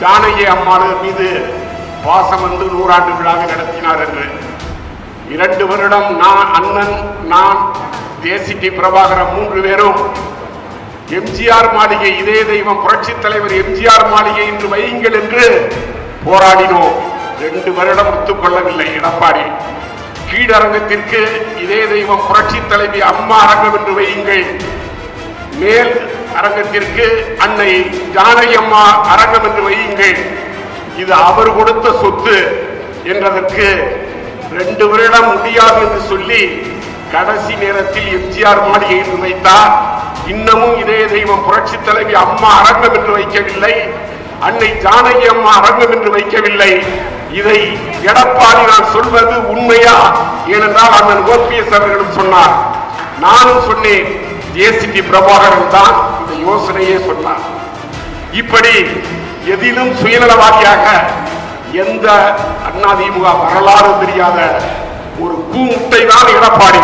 ஜானகி அம்மாள் மீது பாசம் வந்து நூறாண்டு விழாவை நடத்தினார் என்று. இரண்டு வருடம் நான் அண்ணன் நான் தேசிடி பிரபாகரன் மூன்று பேரும் எம்ஜிஆர் மாளிகை இதே தெய்வம் புரட்சி தலைவர் எம்ஜிஆர் மாளிகை என்று வையுங்கள் என்று போராடினோம். ரெண்டு வருடம் ஒத்துக்கொள்ளவில்லை எடப்பாடி. கீழரங்கத்திற்கு இதே தெய்வம் புரட்சி தலைவி அம்மா அரங்கம் என்று வையுங்கள். மேல் அரங்கத்திற்கு அன்னை ஜானகி அம்மா அரங்கம் என்று வையுங்கள். இது அவர் கொடுத்த சொத்து என்றதற்கு ரெண்டு வருடம் முடியாது என்று சொல்லி கடைசி நேரத்தில் எம்ஜிஆர் மாளிகை என்று வைத்தார். இன்னமும் இதே தெய்வம் புரட்சி தலைவி அம்மா அரங்கம் என்று வைக்கவில்லை. அன்னை ஜானகி அம்மா அரங்கம் என்று வைக்கவில்லை. இதை எடப்பாடி நான் சொல்வது உண்மையா ஏனென்றால் அண்ணன் ஓபிஎஸ் அவர்களும் சொன்னார். நானும் சொன்னேன். ஏசிடி பிரபாகரன் தான் யோசனையே சொன்னார். இப்படி எதிலும் சுயநலவாதியாக எந்த அதிமுக வரலாறு தெரியாத ஒரு கூமுட்டை தான் எடப்பாடி.